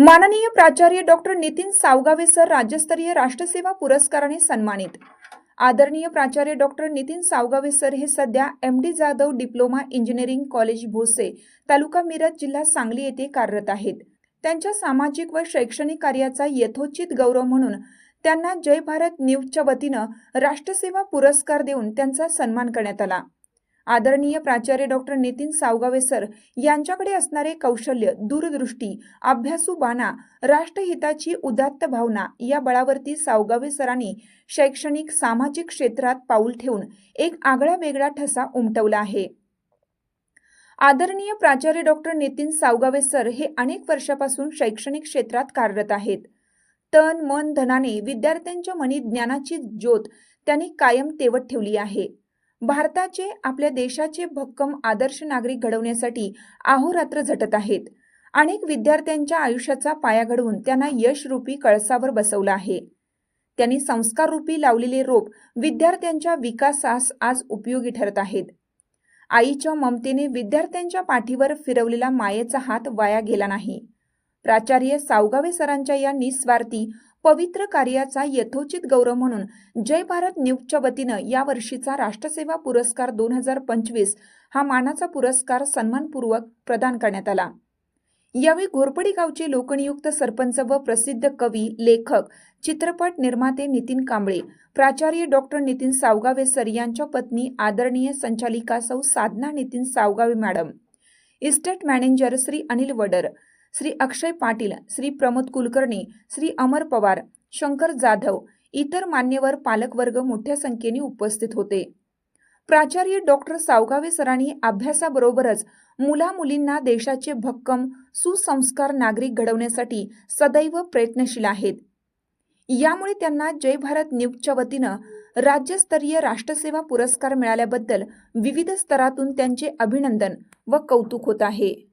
माननीय प्राचार्य doctor Nitin Sawgave sir राज्यस्तरीय राष्ट्रसेवा पुरस्काराने सन्मानित. आदरणीय प्राचार्य डॉक्टर नितीन सावगावे सर हे सध्या M D Jadhav diploma engineering college Bhose तालुका मिरज जिल्हा सांगली येथे कार्यरत आहेत. त्यांच्या सामाजिक व शैक्षणिक कार्याचा यथोचित गौरव म्हणून त्यांना जय भारत न्यूजच्या वतीनं राष्ट्रसेवा पुरस्कार देऊन त्यांचा सन्मान करण्यात आला. आदरणीय प्राचार्य डॉक्टर नितीन सावगावे सर यांच्याकडे असणारे कौशल्य दूरदृष्टी अभ्यासू बाणा राष्ट्रहिताची उदात्त भावना या बळावरती सावगावे सरांनी शैक्षणिक सामाजिक क्षेत्रात पाऊल ठेवून एक आगळा वेगळा ठसा उमटवला आहे. आदरणीय प्राचार्य डॉक्टर नितीन सावगावे सर हे अनेक वर्षापासून शैक्षणिक क्षेत्रात कार्यरत आहेत. तन मन धनाने विद्यार्थ्यांच्या मनी ज्ञानाची ज्योत त्यांनी कायम तेवत ठेवली आहे. भारताचे आपल्या देशाचे भक्कम आदर्श नागरिक घडवण्यासाठी अहोरात्र झटत आहेत. अनेक विद्यार्थ्यांच्या आयुष्याचा पाया घडवून त्यांना यशरूपी कळसावर बसवलं आहे. त्यांनी संस्काररूपी लावलेले रोप विद्यार्थ्यांच्या विकासास आज उपयोगी ठरत आहेत. आईच्या ममतेने विद्यार्थ्यांच्या पाठीवर फिरवलेला मायेचा हात वाया गेला नाही. प्राचार्य सावगावे सरांच्या या निस्वार्थी पवित्र कार्याचा यथोचित गौरव म्हणून जय भारत न्यूजच्या वतीनं या वर्षीचा राष्ट्रसेवा पुरस्कार दोन हजार पंचवीस हा मानाचा पुरस्कार सन्मानपूर्वक प्रदान करण्यात आला. यावेळी घोरपडी गावचे लोकनियुक्त सरपंच व प्रसिद्ध कवी लेखक चित्रपट निर्माते नितीन कांबळे प्राचार्य डॉक्टर नितीन सावगावे सर यांच्या पत्नी आदरणीय संचालिका सौ Sadhana Nitin Savgave madam estate manager Shri Anil Vadar Shri Akshay Patil Shri Pramod Kulkarni Shri Amar Pawar Shankar Jadhav इतर मान्यवर पालकवर्ग मोठ्या संख्येने उपस्थित होते. प्राचार्य डॉक्टर सावगावे सरांनी अभ्यासाबरोबरच मुला मुलींना देशाचे भक्कम सुसंस्कार नागरिक घडवण्यासाठी सदैव प्रयत्नशील आहेत. यामुळे त्यांना जय भारत न्यूजच्या वतीनं राज्यस्तरीय राष्ट्रसेवा पुरस्कार मिळाल्याबद्दल विविध स्तरातून त्यांचे अभिनंदन व कौतुक होत आहे.